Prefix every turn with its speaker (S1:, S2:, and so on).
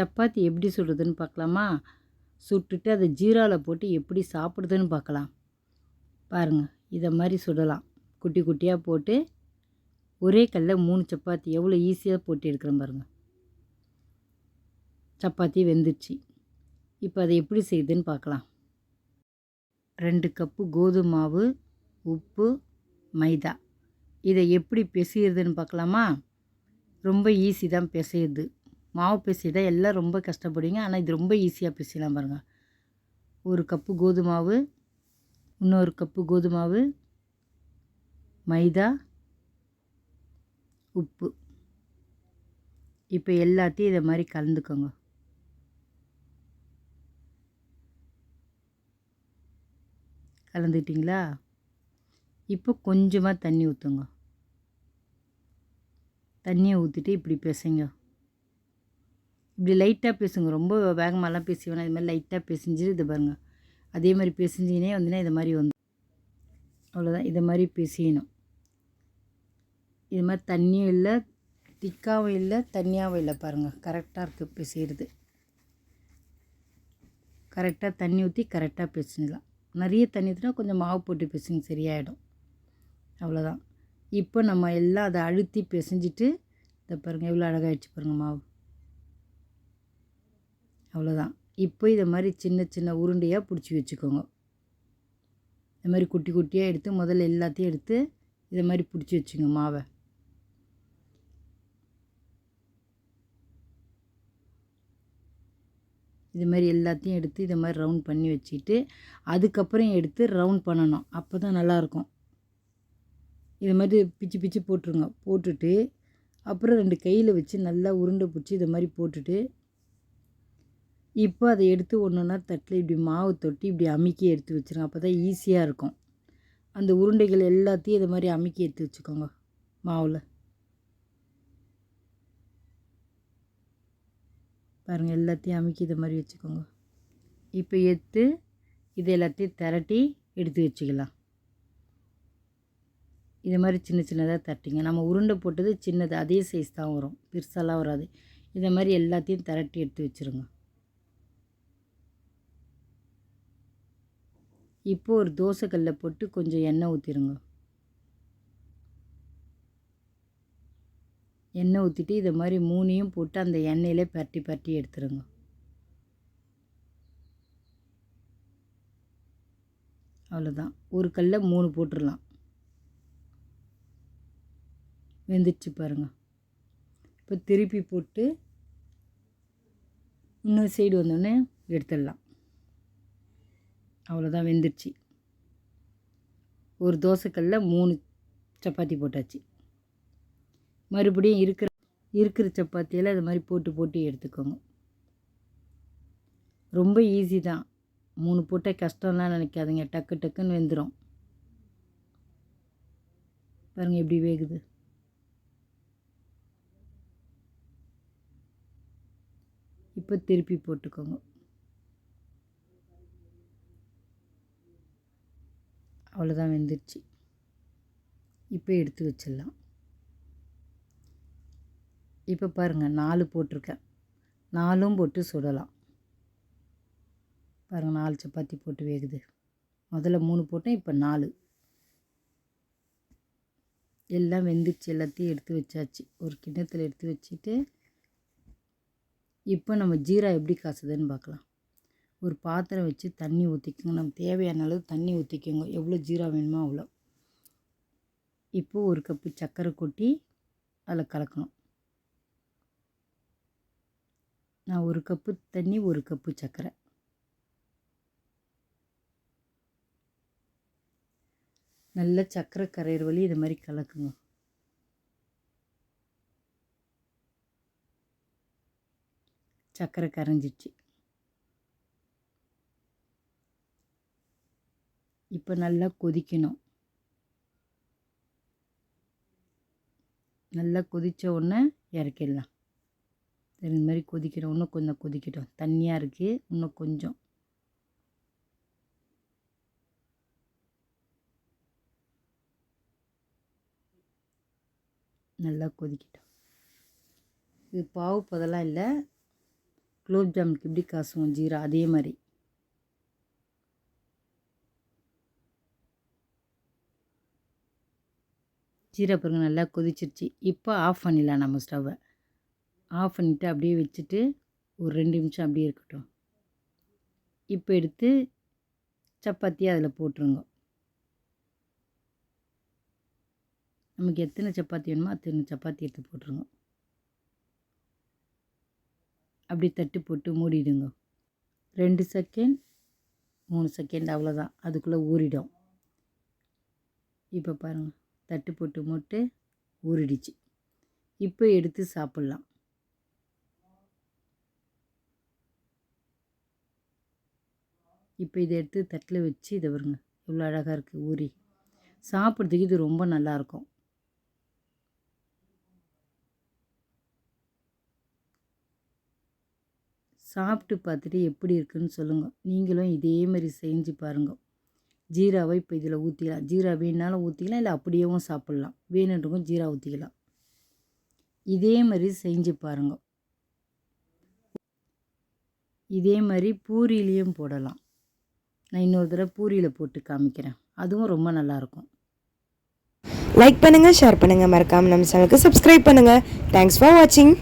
S1: சப்பாத்தி எப்படி சுடுறதுன்னு பார்க்கலாமா? சுட்டுட்டு அதை ஜீராவில் போட்டு எப்படி சாப்பிடுதுன்னு பார்க்கலாம். பாருங்கள் இதை மாதிரி சுடலாம். குட்டி குட்டியாக போட்டு ஒரே கல்லில் மூணு சப்பாத்தி எவ்வளோ ஈஸியாக போட்டு எடுக்கிறேன் பாருங்கள் சப்பாத்தி வெந்துச்சு இப்போ அதை எப்படி செய்யுதுன்னு பார்க்கலாம். ரெண்டு கப்பு கோதுமை மாவு உப்பு மைதா. இதை எப்படி பிசையிறதுன்னு பார்க்கலாமா? ரொம்ப ஈஸி தான் பிசையுது மாவு பிசைத எல்லாம் ரொம்ப கஷ்டப்படுவீங்க. ஆனால் இது ரொம்ப ஈஸியாக பிசையலாம் பாருங்கள் ஒரு கப்பு கோதுமை மாவு இன்னொரு கப்பு கோதுமை மாவு மைதா உப்பு. இப்போ எல்லாத்தையும் இதை மாதிரி கலந்துக்கோங்க. கலந்துக்கிட்டிங்களா? இப்போ கொஞ்சமாக தண்ணி ஊற்றுங்க தண்ணியை ஊற்றிட்டு இப்படி பிசைங்க. இப்படி லைட்டாக பேசுங்க. ரொம்ப வேகமாகலாம் பேசி வேணாம். இது மாதிரி லைட்டாக பேசிஞ்சு இது பாருங்கள் அதே மாதிரி பேசிஞ்சினே வந்துன்னா இது மாதிரி வந்து அவ்வளோதான் இதை மாதிரி பிசையணும். இது மாதிரி தண்ணியும் இல்லை திக்காகவும் இல்லை தண்ணியாகவும் இல்லை பாருங்கள் கரெக்டாக இருக்குது பிசைகிறது கரெக்டாக தண்ணி ஊற்றி கரெக்டாக பிசைஞ்சிடலாம் நிறைய தண்ணி ஊற்றினா கொஞ்சம் மாவு போட்டு பேசுங்க. சரியாயிடும். அவ்வளோதான் இப்போ நம்ம எல்லாம் அதை அழுத்தி பிசைஞ்சிட்டு இதை பாருங்கள் எவ்வளோ அழகாகிடுச்சு பாருங்கள் மாவு. அவ்வளோதான் இப்போ இதை மாதிரி சின்ன சின்ன உருண்டையாக பிடிச்சி வச்சுக்கோங்க. இந்த மாதிரி குட்டி குட்டியாக எடுத்து முதல்ல எல்லாத்தையும் எடுத்து இதை மாதிரி பிடிச்சி வச்சுங்க மாவை. இது மாதிரி எல்லாத்தையும் எடுத்து இதை மாதிரி ரவுண்ட் பண்ணி வச்சுட்டு அதுக்கப்புறம் எடுத்து ரவுண்ட் பண்ணணும். அப்போ தான் நல்லாயிருக்கும். இது மாதிரி பிச்சு பிச்சு போட்டுருங்க. போட்டுட்டு அப்புறம் ரெண்டு கையில் வச்சு நல்லா உருண்டை பிடிச்சி இதை மாதிரி போட்டுட்டு இப்போ அதை எடுத்து ஒன்று ஒன்றா தட்டில் இப்படி மாவு தொட்டி இப்படி அமுக்கி எடுத்து வச்சுருங்க. அப்போ தான் ஈஸியாக இருக்கும். அந்த உருண்டைகள் எல்லாத்தையும் இது மாதிரி அமுக்கி எடுத்து வச்சுக்கோங்க மாவில். பாருங்கள் எல்லாத்தையும் அமுக்கி இதை மாதிரி வச்சுக்கோங்க. இப்போ எடுத்து இது எல்லாத்தையும் திரட்டி எடுத்து வச்சுக்கலாம். இது மாதிரி சின்ன சின்னதாக தட்டிங்க. நம்ம உருண்டை போட்டது சின்னது அதே சைஸ் தான் வரும். பெருசாலாம் வராது. இதை மாதிரி எல்லாத்தையும் திரட்டி எடுத்து வச்சுருங்க. இப்போ ஒரு தோசைக்கல்ல போட்டு கொஞ்சம் எண்ணெய் ஊற்றிடுங்க எண்ணெய் ஊற்றிட்டு இதை மாதிரி மூணையும் போட்டு அந்த எண்ணெயிலே பரட்டி பரட்டி எடுத்துருங்க. அவ்வளோதான் ஒரு கல்ல மூணு போட்டுடலாம் வெந்துடுச்சு பாருங்கள் இப்போ திருப்பி போட்டு இன்னொரு சைடு வந்தோடனே எடுத்துடலாம். அவ்வளோதான் வெந்துருச்சு. ஒரு தோசைக்கல்ல மூணு சப்பாத்தி போட்டாச்சு. மறுபடியும் இருக்கிற இருக்கிற சப்பாத்தியில் அது மாதிரி போட்டு போட்டு எடுத்துக்கோங்க. ரொம்ப ஈஸி தான். மூணு போட்டால் கஷ்டம்லாம் நினைக்காதுங்க. டக்கு டக்குன்னு வெந்துடும் பாருங்கள் எப்படி வேகுது. இப்போ திருப்பி போட்டுக்கோங்க. அவ்வளோதான் வெந்துருச்சு. இப்போ எடுத்து வச்சிடலாம். இப்போ பாருங்கள் நாலு போட்டிருக்கேன். நாலும் போட்டு சுடலாம். பாருங்கள் நாலு சப்பாத்தி போட்டு வேகுது. முதல்ல மூணு போட்டேன் இப்போ நாலு. எல்லாம் வெந்துச்சு எல்லாத்தையும் எடுத்து வச்சாச்சு. ஒரு கிண்ணத்தில் எடுத்து வச்சுட்டு இப்போ நம்ம ஜீரா எப்படி காசுதுன்னு பார்க்கலாம் ஒரு பாத்திரம் வச்சு தண்ணி ஊற்றிக்கோங்க நம்ம தேவையான அளவு தண்ணி ஊற்றிக்கோங்க எவ்வளோ ஜீரா வேணுமோ அவ்வளோ இப்போது ஒரு கப்பு சர்க்கரை கொட்டி அதில் கலக்கணும். நான் ஒரு கப்பு தண்ணி ஒரு கப்பு சர்க்கரை நல்ல சர்க்கரை கரையிற வழி இது மாதிரி கலக்குங்க. சர்க்கரை கரைஞ்சிச்சு இப்போ நல்லா கொதிக்கணும். நல்லா கொதித்த உடனே இறக்கிடலாம். சரி இந்த மாதிரி கொதிக்கணும் இன்னும் கொஞ்சம் கொதிக்கட்டும். தண்ணியாக இருக்குது இன்னும் கொஞ்சம். நல்லா கொதிக்கட்டும். இது பாவு பதெல்லாம் இல்லை குலோப் ஜாமுனுக்கு எப்படி காசுவோம்? ஜீரா அதே மாதிரி. ஜீரா பாருங்க நல்லா கொதிச்சிருச்சு. இப்போ ஆஃப் பண்ணிடலாம் நம்ம ஸ்டவ்வை ஆஃப் பண்ணிவிட்டு அப்படியே வச்சுட்டு ஒரு ரெண்டு நிமிஷம் அப்படியே இருக்கட்டும். இப்போ எடுத்து சப்பாத்தி அதில் போட்டுருங்க. நமக்கு எத்தனை சப்பாத்தி வேணுமோ அத்தனை சப்பாத்தி எடுத்து போட்டுருங்க. அப்படி தட்டு போட்டு மூடிடுங்க. ரெண்டு செகண்ட் மூணு செகண்ட் அவ்வளோதான் அதுக்குள்ளே ஊறிடும். இப்போ பாருங்கள் தட்டு போட்டு மூட்டு ஊறிடுச்சு. இப்போ எடுத்து சாப்பிட்லாம். இப்போ இதை எடுத்து தட்டில் வச்சு இதை வருங்க எவ்வளோ அழகாக இருக்குது ஊறி. சாப்பிட்றதுக்கு இது ரொம்ப நல்லாயிருக்கும் சாப்பிட்டு பார்த்துட்டு எப்படி இருக்குன்னு சொல்லுங்கள் நீங்களும் இதே மாதிரி செஞ்சு பாருங்கள் ஜீராவை இப்போ இதில் ஊற்றிக்கலாம் ஜீரா வேணுனாலும் ஊற்றிக்கலாம் இல்லை அப்படியேவும் சாப்பிட்லாம். வேணுன்றவங்க ஜீரா ஊற்றிக்கலாம் இதே மாதிரி செஞ்சு பாருங்க. இதே மாதிரி பூரியிலையும் போடலாம். நான் இன்னொரு தடவை பூரியில் போட்டு காமிக்கிறேன். அதுவும் ரொம்ப நல்லாயிருக்கும்.
S2: லைக் பண்ணுங்கள் ஷேர் பண்ணுங்கள் மறக்காமல் நம்ம சேனலுக்கு சப்ஸ்கிரைப் பண்ணுங்கள் தேங்க்ஸ் ஃபார் வாட்சிங்